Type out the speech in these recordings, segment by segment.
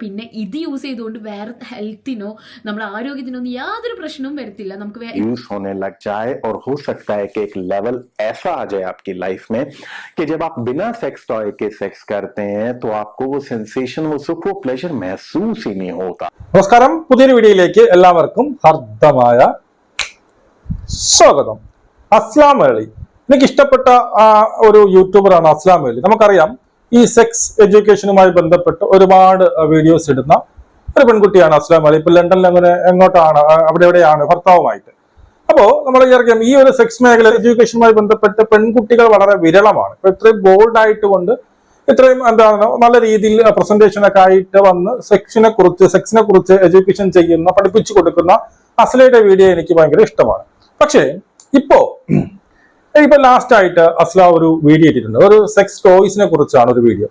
പിന്നെ ഇത് യൂസ് ചെയ്തുകൊണ്ട് വേറെ ഹെൽത്തിനോ നമ്മുടെ ആരോഗ്യത്തിനോ ഒന്നും യാതൊരു പ്രശ്നവും വരത്തില്ല നമുക്ക് വേ- यूज होने लग जाए और हो सकता है कि एक लेवल ऐसा आ जाए आपकी लाइफ में कि जब आप बिना सेक्स टॉय के सेक्स करते हैं तो आपको वो सेंसेशन वो सुख वो प्लेजर महसूस ही नहीं होता നമസ്കാരം പുതിയൊരു വീഡിയോയിലേക്ക് എല്ലാവർക്കും ഹർദ്ദമായ സ്വാഗതം അസ്ലാം അലി എനിക്ക് ഇഷ്ടപ്പെട്ട ആ, ഒരു യൂട്യൂബറാണ് അസ്ലാം അലി നമുക്കറിയാം ഈ സെക്സ് എഡ്യൂക്കേഷനുമായി ബന്ധപ്പെട്ട് ഒരുപാട് വീഡിയോസ് ഇടുന്ന ഒരു പെൺകുട്ടിയാണ് അസ്ലാം അലി. ഇപ്പൊ ലണ്ടനിൽ അങ്ങനെ എങ്ങോട്ടാണ് അവിടെ എവിടെയാണ് ഭർത്താവുമായിട്ട്. അപ്പോ നമ്മൾ വിചാരിക്കാം ഈ ഒരു സെക്സ് മേഖല എഡ്യൂക്കേഷനുമായി ബന്ധപ്പെട്ട് പെൺകുട്ടികൾ വളരെ വിരളമാണ്. ഇപ്പൊ ഇത്രയും ബോൾഡ് ആയിട്ട് കൊണ്ട് ഇത്രയും എന്താണ് നല്ല രീതിയിൽ പ്രസന്റേഷൻ ഒക്കെ ആയിട്ട് വന്ന് സെക്സിനെ കുറിച്ച് സെക്സിനെ കുറിച്ച് എഡ്യൂക്കേഷൻ ചെയ്യുന്ന പഠിപ്പിച്ചു കൊടുക്കുന്ന അസ്ലയുടെ വീഡിയോ എനിക്ക് ഭയങ്കര ഇഷ്ടമാണ്. പക്ഷേ ഇപ്പോ ഇപ്പൊ ലാസ്റ്റ് ആയിട്ട് അസ്ല ഒരു വീഡിയോ ഇട്ടിട്ടുണ്ട്. ഒരു സെക്സ് ടോയ്സിനെ കുറിച്ചാണ് ഒരു വീഡിയോ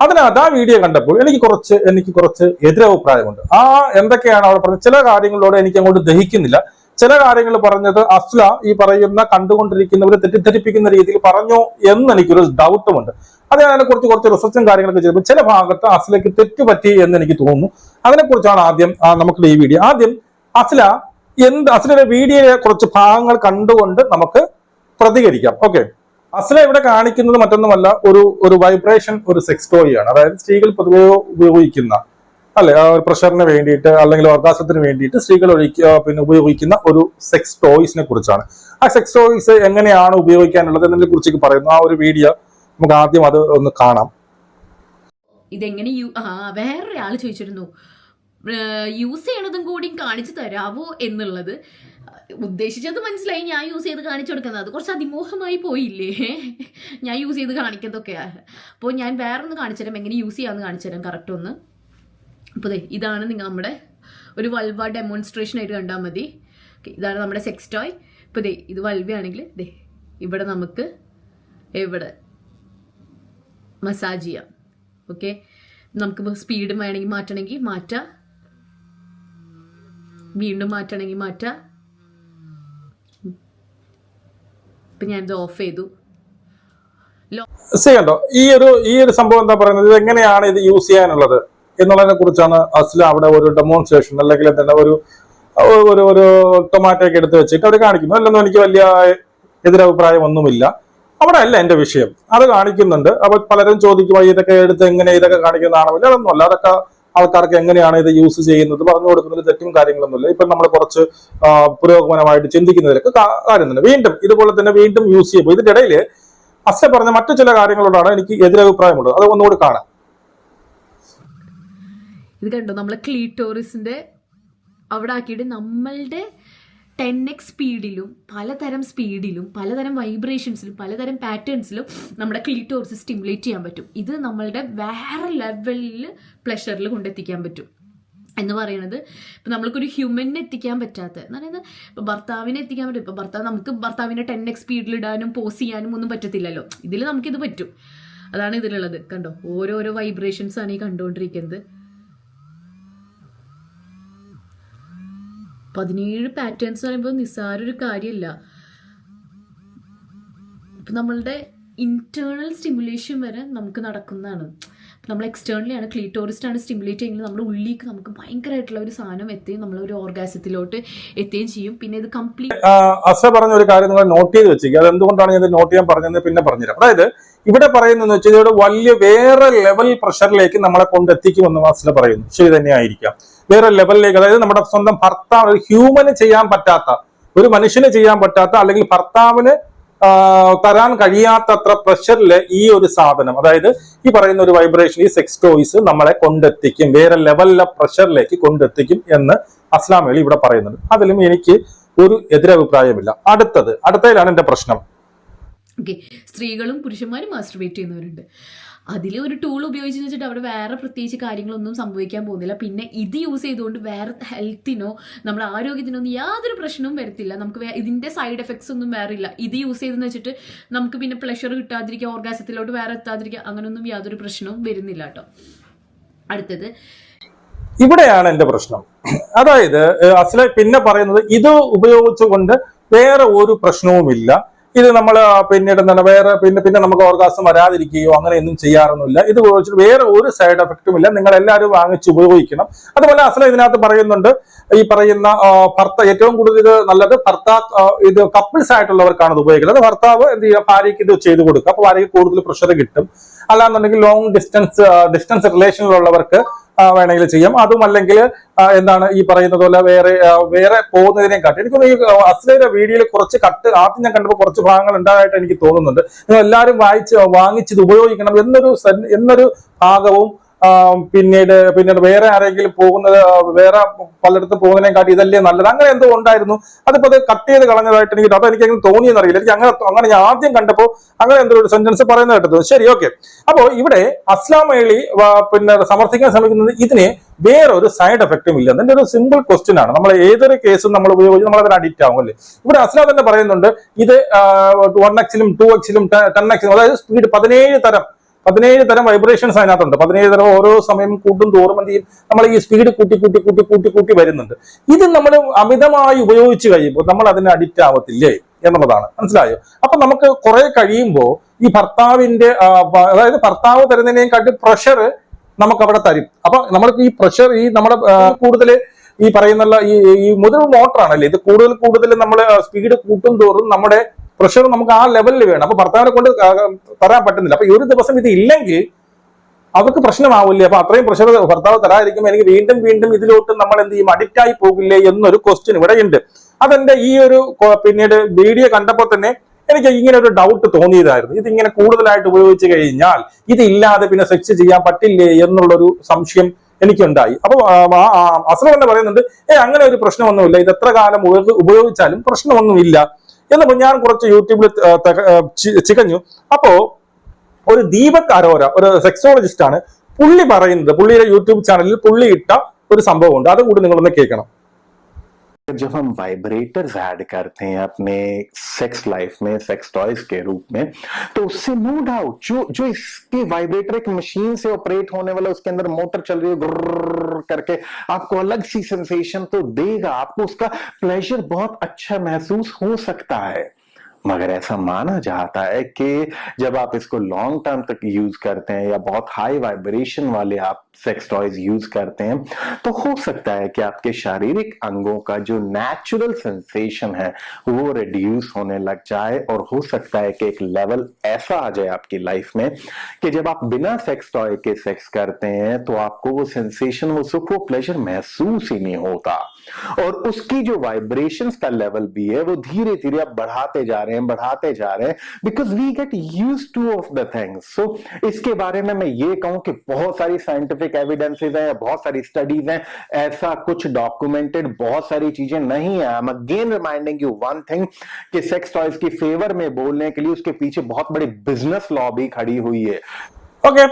അതിനകത്ത് ആ വീഡിയോ കണ്ടപ്പോൾ എനിക്ക് കുറച്ച് എനിക്ക് കുറച്ച് എതിരഭിപ്രായമുണ്ട്. ആ എന്തൊക്കെയാണ് അവിടെ പറഞ്ഞത്? ചില കാര്യങ്ങളോട് എനിക്ക് അങ്ങോട്ട് ദഹിക്കുന്നില്ല. ചില കാര്യങ്ങൾ പറഞ്ഞത് അസ്ല ഈ പറയുന്ന കണ്ടുകൊണ്ടിരിക്കുന്നവരെ തെറ്റിദ്ധരിപ്പിക്കുന്ന രീതിയിൽ പറഞ്ഞു എന്ന് എനിക്കൊരു ഡൗട്ടുമുണ്ട് അത് അതിനെക്കുറിച്ച് കുറച്ച് റിസർച്ചും കാര്യങ്ങളൊക്കെ ചെയ്തപ്പോൾ ചില ഭാഗത്ത് അസ്ലയ്ക്ക് തെറ്റുപറ്റി എന്ന് എനിക്ക് തോന്നുന്നു. അതിനെക്കുറിച്ചാണ് ആദ്യം നമുക്ക് ഈ വീഡിയോ ആദ്യം അസ്ല എന്ത് അസ്ലയുടെ വീഡിയോയെ കുറച്ച് ഭാഗങ്ങൾ കണ്ടുകൊണ്ട് നമുക്ക് പ്രതികരിക്കാം. ഓക്കെ അസല ഇവിടെ കാണിക്കുന്നത് മറ്റൊന്നുമല്ല ഒരു ഒരു വൈബ്രേഷൻ ഒരു സെക്സ് ടോയാണ് അതായത് സ്ത്രീകൾ പൊതുവെ ഉപയോഗിക്കുന്ന അല്ലെ ഒരു പ്രഷറിന് വേണ്ടിയിട്ട് അല്ലെങ്കിൽ ഓർഗാസത്തിന് വേണ്ടിയിട്ട് സ്ത്രീകൾ ഒഴിക്കുക പിന്നെ ഉപയോഗിക്കുന്ന ഒരു സെക്സ് ടോയ്സിനെ കുറിച്ചാണ്. ആ സെക്സ് ടോയ്സ് എങ്ങനെയാണ് ഉപയോഗിക്കാനുള്ളത് എന്നതിനെ കുറിച്ചൊക്കെ പറയുന്നു. ആ ഒരു വീഡിയോ നമുക്ക് ആദ്യം അത് ഒന്ന് കാണാം. ഇതെങ്ങനെ യൂ ആ വേറൊരാൾ ചോദിച്ചിരുന്നു. യൂസ് ചെയ്യണതും കൂടി കാണിച്ചു തരാവോ എന്നുള്ളത്. ഉദ്ദേശിച്ചത് മനസ്സിലായി. ഞാൻ യൂസ് ചെയ്ത് കാണിച്ചു കൊടുക്കുന്നത്. അത് കുറച്ച് അതിമോഹമായി പോയില്ലേ? ഞാൻ യൂസ് ചെയ്ത് കാണിക്കുന്നതൊക്കെയാ അപ്പോൾ ഞാൻ വേറൊന്ന് കാണിച്ചു തരാം. എങ്ങനെ യൂസ് ചെയ്യാമെന്ന് കാണിച്ചു തരാം. കറക്റ്റ് ഒന്ന്. അപ്പോൾ ഇതാണ് നിങ്ങൾ നമ്മുടെ ഒരു വൽവ ഡെമോൺസ്ട്രേഷൻ ആയിട്ട് കണ്ടാൽ മതി. ഇതാണ് നമ്മുടെ സെക്സ് ടോയ് ഇപ്പോൾ ദേ ഇത് വൽവയാണെങ്കിൽ ദേ ഇവിടെ നമുക്ക് എവിടെ? മസാജ് ചെയ്യാം. ഓക്കെ നമുക്ക് സ്പീഡ് വേണമെങ്കിൽ മാറ്റണമെങ്കിൽ മാറ്റാം. വീണ്ടും മാറ്റണമെങ്കിൽ മാറ്റാം. ഇപ്പം ഞാനിത് ഓഫ് ചെയ്തു. കണ്ടോ ഈ ഒരു ഈ ഒരു സംഭവം എന്താ പറയുന്നത്? ഇത് എങ്ങനെയാണ് ഇത് യൂസ് ചെയ്യാനുള്ളത്? എന്നുള്ളതിനെ കുറിച്ചാണ് അസ്ല അവിടെ ഒരു ഡെമോൺസ്ട്രേഷൻ അല്ലെങ്കിൽ തന്നെ ഒരു ഒരു ഒരു ടൊമാറ്റോ ഒക്കെ എടുത്ത് വെച്ചിട്ട് അവർ കാണിക്കുന്നു. അല്ലെന്നും എനിക്ക് വലിയ എതിരഭിപ്രായം ഒന്നുമില്ല. അവിടെ അല്ല എന്റെ വിഷയം. അത് കാണിക്കുന്നുണ്ട്. അപ്പൊ പലരും ചോദിക്കുമ്പോൾ ഇതൊക്കെ എടുത്ത് എങ്ങനെ ഇതൊക്കെ കാണിക്കുന്നതാണോ അതൊന്നുമല്ല. അതൊക്കെ ആൾക്കാർക്ക് എങ്ങനെയാണ് ഇത് യൂസ് ചെയ്യുന്നത് പറഞ്ഞു കൊടുക്കുന്നതിൽ തെറ്റും കാര്യങ്ങളൊന്നുമില്ല. ഇപ്പൊ നമ്മൾ കുറച്ച് പുരോഗമനമായിട്ട് ചിന്തിക്കുന്നതിലൊക്കെ കാര്യം തന്നെ. വീണ്ടും ഇതുപോലെ തന്നെ വീണ്ടും യൂസ് ചെയ്യുമ്പോൾ ഇതിന്റെ ഇടയിൽ അസ്ല പറഞ്ഞ മറ്റു ചില കാര്യങ്ങളോടാണ് എനിക്ക് എതിരഭിപ്രായമുള്ളത്. അത് ഒന്നുകൂടി കാണാം. ഇത് കണ്ടോ? നമ്മളെ ക്ലീറ്റോറിസിന്റെ അവിടെ ആക്കിയിട്ട് നമ്മളുടെ ടെൻ എക്സ് സ്പീഡിലും പലതരം സ്പീഡിലും പലതരം വൈബ്രേഷൻസിലും പലതരം പാറ്റേൺസിലും നമ്മുടെ ക്ലിറ്റോർസ് സ്റ്റിമുലേറ്റ് ചെയ്യാൻ പറ്റും. ഇത് നമ്മളുടെ വേറെ ലെവലിൽ പ്ലഷറിൽ കൊണ്ടെത്തിക്കാൻ പറ്റും. എന്ന് പറയുന്നത് ഇപ്പം നമ്മൾക്കൊരു ഹ്യൂമനെ എത്തിക്കാൻ പറ്റാത്ത എന്ന് പറയുന്നത് ഇപ്പം ഭർത്താവിനെ എത്തിക്കാൻ പറ്റും. ഇപ്പം ഭർത്താവ് നമുക്ക് ഭർത്താവിനെ ടെൻ എക്സ് സ്പീഡിലിടാനും പോസ് ചെയ്യാനും ഒന്നും പറ്റത്തില്ലല്ലോ. ഇതിൽ നമുക്കിത് പറ്റും. അതാണ് ഇതിലുള്ളത്. കണ്ടോ? ഓരോരോ വൈബ്രേഷൻസാണ് ഈ കണ്ടുകൊണ്ടിരിക്കുന്നത് പതിനേഴ് പാറ്റേൺസ് എന്ന് പറയുമ്പോൾ നിസ്സാര ഒരു കാര്യമല്ല ഇപ്പം നമ്മളുടെ ഇന്റേർണൽ സ്റ്റിമുലേഷൻ വരെ നമുക്ക് നടക്കുന്നതാണ്. നമ്മൾ എക്സ്റ്റേണലി ആണ് സ്റ്റിമുലേറ്റ് ചെയ്യുന്നത്. നമ്മുടെ ഉള്ളിലേക്ക് നമുക്ക് ഭയങ്കരമായിട്ടുള്ള ഒരു സാധനം എത്തുകയും നമ്മൾ ഒരു ഓർഗാസത്തിലോട്ട് എത്തുകയും ചെയ്യും. പിന്നെ ഇത് കംപ്ലീറ്റ് അസ പറഞ്ഞ ഒരു കാര്യം നിങ്ങൾ നോട്ട് ചെയ്ത് വെച്ചേക്കുക അത് എന്തുകൊണ്ടാണ് ഞാൻ നോട്ട് ചെയ്യാൻ പറഞ്ഞത് പിന്നെ പറഞ്ഞുതരാം. അതായത് ഇവിടെ പറയുന്നതെന്ന് വെച്ചാൽ ഇവിടെ വലിയ വേറെ ലെവൽ പ്രഷറിലേക്ക് നമ്മളെ കൊണ്ടെത്തിക്കുമെന്ന് അസ്ല പറയുന്നു. ശരി തന്നെയായിരിക്കാം വേറെ ലെവലിലേക്ക് അതായത് നമ്മുടെ സ്വന്തം ഭർത്താവ് ഹ്യൂമന് ചെയ്യാൻ പറ്റാത്ത ഒരു മനുഷ്യന് ചെയ്യാൻ പറ്റാത്ത അല്ലെങ്കിൽ ഭർത്താവിന് തരാൻ കഴിയാത്തത്ര പ്രഷറിൽ ഈ ഒരു സാധനം അതായത് ഈ പറയുന്ന ഒരു വൈബ്രേഷൻ ഈ സെക്സ് ടോയ്സ് നമ്മളെ കൊണ്ടെത്തിക്കും വേറെ ലെവലിലെ പ്രഷറിലേക്ക് കൊണ്ടെത്തിക്കും എന്ന് അസ്ലാം അലി ഇവിടെ പറയുന്നുണ്ട്. അതിലും എനിക്ക് ഒരു എതിരഭിപ്രായമില്ല. അടുത്തത് അടുത്തതിലാണ് എന്റെ പ്രശ്നം. സ്ത്രീകളും പുരുഷന്മാരും മാസ്റ്റർബേറ്റ് ചെയ്യുന്നവരുണ്ട്. അതിൽ ഒരു ടൂൾ ഉപയോഗിച്ചെന്ന് വെച്ചിട്ട് അവിടെ വേറെ പ്രത്യേകിച്ച് കാര്യങ്ങളൊന്നും സംഭവിക്കാൻ പോകുന്നില്ല. പിന്നെ ഇത് യൂസ് ചെയ്തുകൊണ്ട് വേറെ ഹെൽത്തിനോ നമ്മുടെ ആരോഗ്യത്തിനോ യാതൊരു പ്രശ്നവും വരത്തില്ല. നമുക്ക് ഇതിന്റെ സൈഡ് എഫക്ട്സ് ഒന്നും വേറെ ഇല്ല ഇത് യൂസ് ചെയ്തെന്ന് വെച്ചിട്ട് നമുക്ക് പിന്നെ പ്ലഷർ കിട്ടാതിരിക്കുക ഓർഗാസത്തിലോട്ട് വേറെ എത്താതിരിക്കുക അങ്ങനെയൊന്നും യാതൊരു പ്രശ്നവും വരുന്നില്ല കേട്ടോ. അടുത്തത്. ഇവിടെയാണ് എന്റെ പ്രശ്നം. അതായത് അസ്ല പിന്നെ പറയുന്നത് ഇത് ഉപയോഗിച്ചുകൊണ്ട് വേറെ ഒരു പ്രശ്നവുമില്ല. ഇത് നമ്മൾ പിന്നീട് എന്താണ് വേറെ പിന്നെ പിന്നെ നമുക്ക് ഓർഗാസം വരാതിരിക്കുകയോ അങ്ങനെ ഒന്നും ചെയ്യാറൊന്നുമില്ല. ഇത് ഉപയോഗിച്ചിട്ട് വേറെ ഒരു സൈഡ് എഫക്റ്റും ഇല്ല. നിങ്ങൾ എല്ലാവരും വാങ്ങിച്ച് ഉപയോഗിക്കണം. അതുപോലെ അസല ഇതിനകത്ത് പറയുന്നുണ്ട് ഈ പറയുന്ന ഭർത്ത ഏറ്റവും കൂടുതൽ ഇത് നല്ലത് ഭർത്താ ഇത് കപ്പിൾസ് ആയിട്ടുള്ളവർക്കാണ് ഇത് ഉപയോഗിക്കുന്നത്. ഭർത്താവ് എന്ത് ചെയ്യുക ഭാര്യയ്ക്ക് ഇത് ചെയ്ത് കൊടുക്കുക അപ്പൊ ഭാര്യയ്ക്ക് കൂടുതൽ പ്രഷർ കിട്ടും. അല്ലാന്നുണ്ടെങ്കിൽ ലോങ് ഡിസ്റ്റൻസ് ഡിസ്റ്റൻസ് റിലേഷനിലുള്ളവർക്ക് വേണമെങ്കിൽ ചെയ്യാം. അതും അല്ലെങ്കിൽ എന്താണ് ഈ പറയുന്നത് പോലെ വേറെ വേറെ പോകുന്നതിനെ കാട്ടി എനിക്ക് തോന്നുന്നു ഈ അസ്ലയുടെ വീഡിയോയിൽ കുറച്ച് കട്ട് ആദ്യം ഞാൻ കണ്ടപ്പോൾ കുറച്ച് ഭാഗങ്ങൾ ഉണ്ടായിട്ട് എനിക്ക് തോന്നുന്നുണ്ട്. നിങ്ങൾ എല്ലാവരും വായിച്ച് വാങ്ങിച്ചത് ഉപയോഗിക്കണം എന്നൊരു എന്നൊരു ഭാഗവും പിന്നീട് പിന്നീട് വേറെ ആരെങ്കിലും പോകുന്നത് വേറെ പലയിടത്തും പോകുന്നതിനെ കാട്ടി ഇതല്ലേ നല്ലത്? അങ്ങനെ എന്തോ ഉണ്ടായിരുന്നു. അതിപ്പോ അത് കട്ട് ചെയ്ത് കളഞ്ഞതായിട്ട് എനിക്ക് അത് എനിക്ക് അങ്ങനെ തോന്നിയെന്ന് അറിയില്ല. എനിക്ക് അങ്ങനെ അങ്ങനെ ഞാൻ ആദ്യം കണ്ടപ്പോൾ അങ്ങനെ എന്തോ ഒരു സെന്റൻസ് പറയുന്നത് കേട്ടത്. ശരി ഓക്കെ അപ്പോ ഇവിടെ അസ്ലാം അലി പിന്നെ സമർത്ഥിക്കാൻ ശ്രമിക്കുന്നത് ഇതിന് വേറൊരു സൈഡ് എഫക്റ്റും ഇല്ല. അതിന്റെ ഒരു സിമ്പിൾ ക്വസ്റ്റ്യൻ ആണ്. നമ്മൾ ഏതൊരു കേസും നമ്മൾ ഉപയോഗിച്ച് നമ്മൾ അതിന് അഡിക്റ്റ് ആവും അല്ലേ? ഇവിടെ അസ്ലാം തന്നെ പറയുന്നുണ്ട് ഇത് വൺ എക്സിലും ടു എക്സിലും ടെൻ എക്സിലും അതായത് സ്പീഡ് പതിനേഴ് തരം പതിനേഴ് തരം വൈബ്രേഷൻസ് അതിനകത്തുണ്ട്. പതിനേഴ് തരം ഓരോ സമയം കൂട്ടും തോറും എന്ത് ചെയ്യും? നമ്മൾ ഈ സ്പീഡ് കൂട്ടി കൂട്ടി കൂട്ടി കൂട്ടി കൂട്ടി വരുന്നുണ്ട്. ഇത് നമ്മൾ അമിതമായി ഉപയോഗിച്ച് കഴിയുമ്പോൾ നമ്മൾ അതിന് അഡിക്റ്റ് ആവത്തില്ലേ എന്നുള്ളതാണ്. മനസ്സിലായോ? അപ്പൊ നമുക്ക് കുറെ കഴിയുമ്പോൾ ഈ ഭർത്താവിന്റെ അതായത് ഭർത്താവ് തരുന്നതിനേക്കാട്ടി പ്രഷർ നമുക്ക് അവിടെ തരും. അപ്പൊ നമ്മൾക്ക് ഈ പ്രഷർ ഈ നമ്മുടെ കൂടുതൽ ഈ പറയുന്ന ഈ മുതൽ മോട്ടറാണല്ലേ ഇത് കൂടുതൽ കൂടുതൽ നമ്മൾ സ്പീഡ് കൂട്ടും തോറും നമ്മുടെ പ്രഷർ നമുക്ക് ആ ലെവലിൽ വേണം. അപ്പൊ ഭർത്താവിനെ കൊണ്ട് തരാൻ പറ്റുന്നില്ല. അപ്പൊ ഈ ഒരു ദിവസം ഇത് ഇല്ലെങ്കിൽ അവർക്ക് പ്രശ്നമാവില്ലേ? അപ്പൊ അത്രയും പ്രഷർ ഭർത്താവ് തരാതിരിക്കുമ്പോൾ എനിക്ക് വീണ്ടും വീണ്ടും ഇതിലോട്ട് നമ്മൾ എന്ത് ചെയ്യും? അഡിക്റ്റ് ആയി പോകില്ലേ എന്നൊരു ക്വസ്റ്റ്യൻ ഇവിടെ ഉണ്ട് അതെന്റെ ഈ ഒരു പിന്നീട് വീഡിയോ കണ്ടപ്പോൾ തന്നെ എനിക്ക് ഇങ്ങനെ ഒരു ഡൗട്ട് തോന്നിയതായിരുന്നു. ഇത് ഇങ്ങനെ കൂടുതലായിട്ട് ഉപയോഗിച്ച് കഴിഞ്ഞാൽ ഇതില്ലാതെ പിന്നെ സെക്സ് ചെയ്യാൻ പറ്റില്ലേ എന്നുള്ളൊരു സംശയം എനിക്കുണ്ടായി. അപ്പൊ അസുഖം തന്നെ പറയുന്നുണ്ട് ഏ അങ്ങനെ ഒരു പ്രശ്നമൊന്നുമില്ല. ഇത് എത്ര കാലം ഉപയോഗിച്ചാലും പ്രശ്നമൊന്നുമില്ല. എന്നപ്പോ ഞാൻ കുറച്ച് യൂട്യൂബിൽ ചികഞ്ഞു. അപ്പോ ഒരു ദീപക് അരോര ഒരു സെക്സോളജിസ്റ്റ് ആണ് പുള്ളി പറയുന്നത് പുള്ളിയുടെ യൂട്യൂബ് ചാനലിൽ പുള്ളി ഇട്ട ഒരു സംഭവമുണ്ട്. അതും കൂടി നിങ്ങളൊന്ന് കേൾക്കണം. जब हम वाइब्रेटर्स ऐड करते हैं अपने सेक्स लाइफ में सेक्स टॉयज के रूप में तो उससे नो डाउट जो जो इसके वाइब्रेटर एक मशीन से ऑपरेट होने वाला, उसके अंदर मोटर चल रही है करके, आपको अलग सी सेंसेशन तो देगा, आपको उसका प्लेजर बहुत अच्छा महसूस हो सकता है। मगर ऐसा माना जाता है कि जब आप इसको लॉन्ग टर्म तक यूज़ करते हैं या बहुत हाई वाइब्रेशन वाले आप सेक्स टॉयज यूज़ करते हैं तो हो सकता है कि आपके शारीरिक अंगों का जो नेचुरल सेंसेशन है, वो रिड्यूस होने लग जाए और हो सकता है कि एक लेवल ऐसा आ जाए आपकी लाइफ में कि जब आप बिना सेक्स टॉय के सेक्स करते हैं तो आपको वो सेंसेशन वो सुख, वो प्लेजर महसूस ही नहीं होता। और उसकी जो वाइब्रेशंस का लेवल भी है वो धीरे धीरे आप बढ़ाते जा रहे हैं बढ़ाते जा रहे हैं because we get use to of the things so इसके बारे में मैं ये कहूं कि बहुत सारी साइंटिफिक एविडेंसेस हैं बहुत सारी स्टडीज हैं ऐसा कुछ डॉक्यूमेंटेड बहुत सारी चीजें नहीं है I am again reminding you one thing कि सेक्स टॉयज की फेवर में बोलने के लिए उसके पीछे बहुत बड़ी बिजनेस लॉबी खड़ी हुई है ഓക്കെ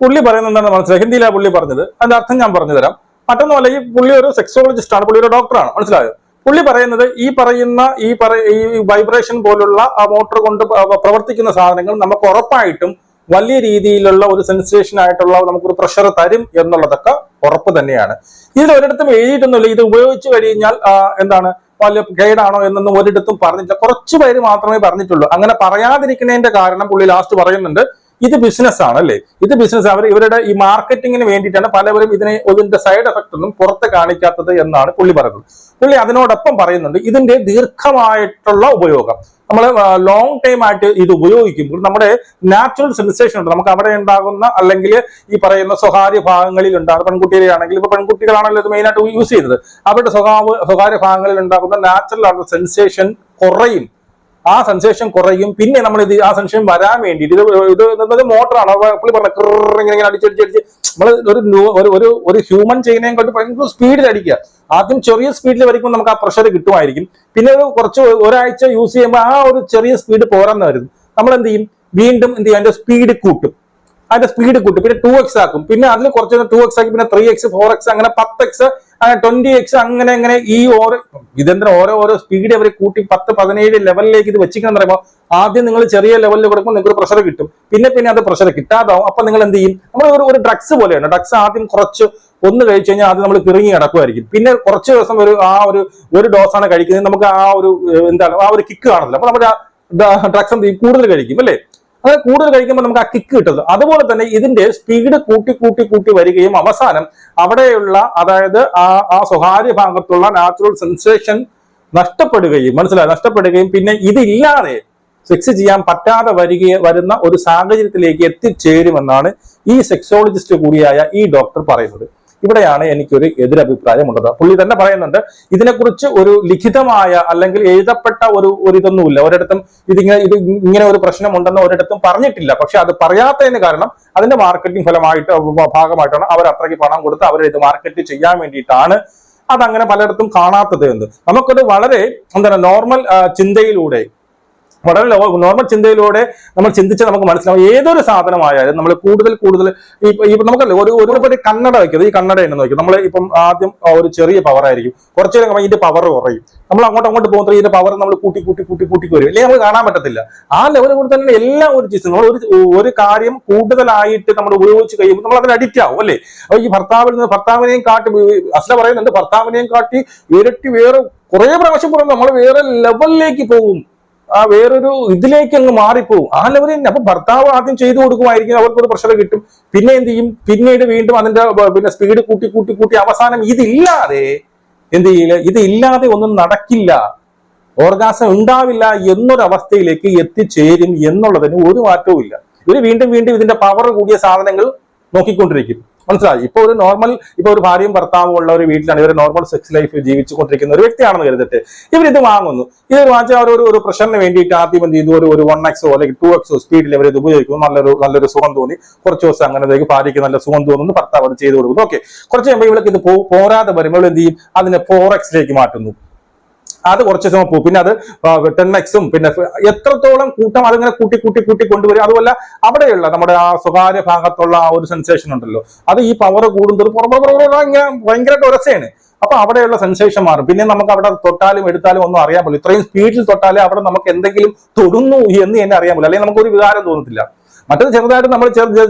പുള്ളി പറയുന്നത് എന്താണ് മനസ്സിലായി ഹിന്ദിയിലാണ് പുള്ളി പറഞ്ഞത് അതിന്റെ അർത്ഥം ഞാൻ പറഞ്ഞു തരാം മറ്റൊന്നുമല്ല ഈ പുള്ളി ഒരു സെക്സോളജിസ്റ്റ് ആണ് പുള്ളി ഒരു ഡോക്ടറാണ് മനസ്സിലായോ? പുള്ളി പറയുന്നത് ഈ പറയുന്ന ഈ പറ ഈ വൈബ്രേഷൻ പോലുള്ള മോട്ടോർ കൊണ്ട് പ്രവർത്തിക്കുന്ന സാധനങ്ങൾ നമുക്ക് ഉറപ്പായിട്ടും വലിയ രീതിയിലുള്ള ഒരു സെൻസേഷൻ ആയിട്ടുള്ള നമുക്കൊരു പ്രഷർ തരും എന്നുള്ളതൊക്കെ ഉറപ്പ് തന്നെയാണ്. ഇതിൽ ഒരിടത്തും എഴുതിയിട്ടൊന്നുമില്ല. ഇത് ഉപയോഗിച്ചു കഴിഞ്ഞാൽ എന്താണ് വലിയ ഗൈഡാണോ എന്നൊന്നും ഒരിടത്തും പറഞ്ഞിട്ടില്ല. കുറച്ച് പേര് മാത്രമേ പറഞ്ഞിട്ടുള്ളൂ. അങ്ങനെ പറയാതിരിക്കുന്നതിന്റെ കാരണം പുള്ളി ലാസ്റ്റ് പറയുന്നുണ്ട്. ഇത് ബിസിനസ് ആണ് അല്ലേ ഇത് ബിസിനസ് അവർ ഇവരുടെ ഈ മാർക്കറ്റിങ്ങിന് വേണ്ടിയിട്ടാണ് പലവരും ഇതിനെ ഇതിന്റെ സൈഡ് എഫക്ട് ഒന്നും പുറത്ത് കാണിക്കാത്തത് എന്നാണ് പുള്ളി പറയുന്നത്. പുള്ളി അതിനോടൊപ്പം പറയുന്നുണ്ട് ഇതിന്റെ ദീർഘമായിട്ടുള്ള ഉപയോഗം. നമ്മൾ ലോങ് ടൈം ആയിട്ട് ഇത് ഉപയോഗിക്കുമ്പോൾ നമ്മുടെ നാച്ചുറൽ സെൻസേഷൻ ഉണ്ട്. നമുക്ക് അവിടെ ഉണ്ടാകുന്ന അല്ലെങ്കിൽ ഈ പറയുന്ന സ്വകാര്യ ഭാഗങ്ങളിൽ ഉണ്ടാകുന്ന പെൺകുട്ടികളെ ആണെങ്കിൽ ഇപ്പൊ പെൺകുട്ടികളാണല്ലോ ഇത് മെയിനായിട്ട് യൂസ് ചെയ്യുന്നത്. അവരുടെ സ്വഭാവ സ്വകാര്യ ഭാഗങ്ങളിൽ ഉണ്ടാകുന്ന നാച്ചുറൽ ആയിട്ടുള്ള സെൻസേഷൻ കുറയും. ആ സെൻസേഷൻ കുറയും. പിന്നെ നമ്മൾ ഇത് ആ സെൻസേഷൻ വരാൻ വേണ്ടിയിട്ട് ഇത് ഇത് മോട്ടറാണ്. പുള്ളി പറഞ്ഞ ഇങ്ങനെ ഇങ്ങനെ അടിച്ചടിച്ചടിച്ച് നമ്മൾ ഒരു ഒരു ഒരു ഒരു ഹ്യൂമൻ ചെയ്യുന്നതിനെ കൊണ്ട് ഭയങ്കര സ്പീഡിൽ അടിക്കുക. ആദ്യം ചെറിയ സ്പീഡിൽ വരയ്ക്കുമ്പോൾ നമുക്ക് ആ പ്രഷർ കിട്ടുമായിരിക്കും. പിന്നെ ഒരു കുറച്ച് ഒരാഴ്ച യൂസ് ചെയ്യുമ്പോൾ ആ ഒരു ചെറിയ സ്പീഡ് പോരാന്ന് വരുന്നു നമ്മൾ എന്ത് ചെയ്യും? വീണ്ടും എന്ത് ചെയ്യും? അതിന്റെ സ്പീഡ് കൂട്ടും. അതിന്റെ സ്പീഡ് കൂട്ടും. പിന്നെ ടു എക്സ് ആക്കും. പിന്നെ അതിൽ കുറച്ച് ടു എക്സ് ആക്കി. പിന്നെ ത്രീ എക്സ് ഫോർ എക്സ് അങ്ങനെ പത്ത് എക്സ് ട്വന്റി എക്സ് അങ്ങനെ അങ്ങനെ ഈ ഓരോ ഇതെന്തിനാ ഓരോ ഓരോ സ്പീഡ് അവർ കൂട്ടി പത്ത് പതിനേഴ് ലെവലിലേക്ക് ഇത് വെച്ചിരിക്കണം പറയുമ്പോൾ ആദ്യം നിങ്ങൾ ചെറിയ ലെവലിൽ കൊടുക്കുമ്പോൾ നിങ്ങൾക്ക് പ്രഷർ കിട്ടും. പിന്നെ പിന്നെ അത് പ്രഷർ കിട്ടാതാവും. അപ്പൊ നിങ്ങൾ എന്ത് ചെയ്യും? നമ്മൾ ഒരു ഒരു ഡ്രഗ്സ് പോലെയാണ്. ഡ്രഗ്സ് ആദ്യം കുറച്ച് ഒന്ന് കഴിച്ചു കഴിഞ്ഞാൽ ആദ്യം നമ്മൾ കിറങ്ങി കിടക്കുമായിരിക്കും പിന്നെ കുറച്ച് ദിവസം ഒരു ആ ഒരു ഒരു ഡോസാണ് കഴിക്കുന്നത്. നമുക്ക് ആ ഒരു എന്താണ്? ആ ഒരു കിക്ക് കാണത്തില്ല. അപ്പൊ നമ്മുടെ ഡ്രഗ്സ് എന്ത് ചെയ്യും? കൂടുതൽ കഴിക്കും അല്ലേ? അങ്ങനെ കൂടുതൽ കഴിക്കുമ്പോൾ നമുക്ക് ആ കിക്ക് കിട്ടുന്നത്. അതുപോലെ തന്നെ ഇതിന്റെ സ്പീഡ് കൂട്ടി കൂട്ടി കൂട്ടി വരികയും അവസാനം അവിടെയുള്ള അതായത് ആ ആ സ്വകാര്യ ഭാഗത്തുള്ള നാച്ചുറൽ സെൻസേഷൻ നഷ്ടപ്പെടുകയും മനസ്സിലായി? നഷ്ടപ്പെടുകയും പിന്നെ ഇതില്ലാതെ സെക്സ് ചെയ്യാൻ പറ്റാതെ വരിക വരുന്ന ഒരു സാഹചര്യത്തിലേക്ക് എത്തിച്ചേരുമെന്നാണ് ഈ സെക്സോളജിസ്റ്റ് കൂടിയായ ഈ ഡോക്ടർ പറയുന്നത്. ഇവിടെയാണ് എനിക്കൊരു എതിരഭിപ്രായം ഉള്ളത്. പുള്ളി തന്നെ പറയുന്നുണ്ട് ഇതിനെക്കുറിച്ച് ഒരു ലിഖിതമായ അല്ലെങ്കിൽ എഴുതപ്പെട്ട ഒരു ഒരു ഇതൊന്നുമില്ല. ഒരിടത്തും ഇതിങ്ങനെ ഇത് ഇങ്ങനെ ഒരു പ്രശ്നമുണ്ടെന്ന് ഒരിടത്തും പറഞ്ഞിട്ടില്ല. പക്ഷെ അത് പറയാത്തതിന് കാരണം അതിന്റെ മാർക്കറ്റിംഗ് ഫലമായിട്ട് ഭാഗമായിട്ടാണ് അവർ അത്രയ്ക്ക് പണം കൊടുത്ത് അവരെ ഇത് മാർക്കറ്റ് ചെയ്യാൻ വേണ്ടിയിട്ടാണ് അതങ്ങനെ പലയിടത്തും കാണാത്തത് എന്ന്. നമുക്കത് വളരെ എന്താണ് നോർമൽ ചിന്തയിലൂടെ വളരെ നോർമൽ ചിന്തയിലൂടെ നമ്മൾ ചിന്തിച്ച് നമുക്ക് മനസ്സിലാവും ഏതൊരു സാധനമായാലും നമ്മൾ കൂടുതൽ കൂടുതൽ ഇപ്പൊ നമുക്കല്ലേ ഒരു ഒരു പറ്റി കണ്ണട വയ്ക്കുന്നത് ഈ കണ്ണട എന്ന് നോക്കി. നമ്മൾ ഇപ്പം ആദ്യം ഒരു ചെറിയ പവർ ആയിരിക്കും. കുറച്ചു നേരം കഴിയുമ്പോൾ പവർ കുറയും. നമ്മൾ അങ്ങോട്ട് അങ്ങോട്ട് പോകുന്ന ഇതിന്റെ പവർ നമ്മൾ കൂട്ടി കൂട്ടി കൂട്ടി കൂട്ടി വരും. അല്ലെങ്കിൽ നമുക്ക് കാണാൻ പറ്റത്തില്ല. ആ ലെവലിൽ കൂടി തന്നെ എല്ലാ ഒരു ചീസും നമ്മൾ ഒരു ഒരു കാര്യം കൂടുതലായിട്ട് നമ്മൾ ഉപയോഗിച്ച് കഴിയുമ്പോൾ നമ്മൾ അതിന് അഡിക്റ്റ് ആവും അല്ലേ? അപ്പൊ ഈ ഭർത്താവിൽ നിന്ന് ഭർത്താവിനെയും കാട്ടി അസ്ല പറയുന്നുണ്ട് ഭർത്താവിനെയും കാട്ടി ഇരട്ടി വേറെ കുറെ പ്രാവശ്യം പുറം നമ്മൾ വേറെ ലെവലിലേക്ക് പോകും. ആ വേറൊരു ഇതിലേക്ക് അങ്ങ് മാറിപ്പോവും. ആ ലെവലിൽ തന്നെ. അപ്പൊ ഭർത്താവ് ആദ്യം ചെയ്തു കൊടുക്കുമായിരിക്കും. അവർക്കൊരു പ്രഷർ കിട്ടും. പിന്നെ എന്ത് ചെയ്യും? പിന്നീട് വീണ്ടും അതിന്റെ പിന്നെ സ്പീഡ് കൂട്ടി കൂട്ടി കൂട്ടി അവസാനം ഇതില്ലാതെ എന്ത് ചെയ്യില്ല? ഇതില്ലാതെ ഒന്നും നടക്കില്ല. ഓർഗാസം ഉണ്ടാവില്ല എന്നൊരവസ്ഥയിലേക്ക് എത്തിച്ചേരും എന്നുള്ളതിന് ഒരു മാറ്റവും ഇല്ല ഇവർ വീണ്ടും വീണ്ടും ഇതിന്റെ പവർ കൂടിയ സാധനങ്ങൾ നോക്കിക്കൊണ്ടിരിക്കും. മനസ്സിലായി? ഇപ്പൊ ഒരു നോർമൽ ഇപ്പൊ ഒരു ഭാര്യയും ഭർത്താവും ഉള്ള ഒരു വീട്ടിലാണ് ഇവർ നോർമൽ സെക്സ് ലൈഫ് ജീവിച്ചു കൊണ്ടിരിക്കുന്ന ഒരു വ്യക്തിയാണെന്ന് കരുതട്ടെ. ഇവരിത് വാങ്ങുന്നു. ഇത് വാങ്ങിച്ച അവർ ഒരു ഒരു പ്രഷറിന് വേണ്ടിയിട്ട് ആദ്യം എന്ത് ചെയ്തു? ഒരു ഒരു വൺ എക്സോ അല്ലെങ്കിൽ ടു എക്സോ സ്പീഡിൽ അവർ ഇത് ഉപയോഗിക്കുന്നു. നല്ലൊരു നല്ലൊരു സുഖം തോന്നി. കുറച്ച് ദിവസം അങ്ങനെ ഇതായി ഭാര്യയ്ക്ക് നല്ല സുഖം തോന്നുന്നു. ഭർത്താവ് അത് ചെയ്തു കൊടുക്കുന്നു. ഓക്കെ കുറച്ച് കഴിയുമ്പോൾ ഇവൾക്ക് ഇത് പോരാതെ വരുമ്പോൾ എന്ത് ചെയ്യും? അതിനെ ഫോർ എക്സിലേക്ക് മാറ്റുന്നു. അത് കുറച്ച് ദിവസം പോകും പിന്നെ അത് ടെൻ എക്സും പിന്നെ എത്രത്തോളം കൂട്ടം അതിങ്ങനെ കൂട്ടി കൂട്ടി കൂട്ടി കൊണ്ടുവരും അതുമല്ല അവിടെയുള്ള നമ്മുടെ ആ സ്വകാര്യ ഭാഗത്തുള്ള ആ ഒരു സെൻസേഷൻ ഉണ്ടല്ലോ. അത് ഈ പവർ പുറ ഇങ്ങനെ ഭയങ്കരമായിട്ട് ഉരസയാണ്. അപ്പൊ അവിടെയുള്ള സെൻസേഷൻ മാറും. പിന്നെ നമുക്ക് അവിടെ തൊട്ടാലും എടുത്താലും ഒന്നും അറിയാൻ പറ്റില്ല. ഇത്രയും സ്പീഡിൽ തൊട്ടാലേ അവിടെ നമുക്ക് എന്തെങ്കിലും തൊടുന്നു എന്ന് തന്നെ അറിയാൻ പറ്റില്ല. അല്ലെങ്കിൽ നമുക്കൊരു വികാരം തോന്നത്തില്ല. മറ്റത് ചെറുതായിട്ട് നമ്മൾ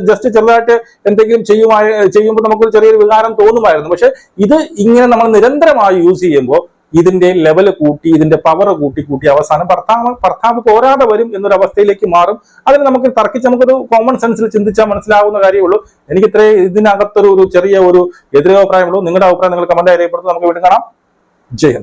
ജസ്റ്റ് ചെറുതായിട്ട് എന്തെങ്കിലും ചെയ്യുമായി ചെയ്യുമ്പോൾ നമുക്കൊരു ചെറിയൊരു വികാരം തോന്നുമായിരുന്നു. പക്ഷെ ഇത് ഇങ്ങനെ നമ്മൾ നിരന്തരമായി യൂസ് ചെയ്യുമ്പോൾ ഇതിന്റെ ലെവൽ കൂട്ടി ഇതിന്റെ പവർ കൂട്ടി കൂട്ടി അവസാനം ഭർത്താവ് ഭർത്താവ് പോരാതെ വരും എന്നൊരു അവസ്ഥയിലേക്ക് മാറും. അതിന് നമുക്ക് തർക്കിച്ച് നമുക്കൊരു കോമൺ സെൻസിൽ ചിന്തിച്ചാൽ മനസ്സിലാവുന്ന കാര്യമുള്ളൂ. എനിക്ക് ഇത്രേ ഇതിനകത്തൊരു ഒരു ചെറിയ ഒരു എതിരഭിപ്രായമുള്ളൂ. നിങ്ങളുടെ അഭിപ്രായം നിങ്ങൾ കമന്റ് അറിയപ്പെടുന്നത് നമുക്ക് വീണ്ടും കാണാം. ജയ്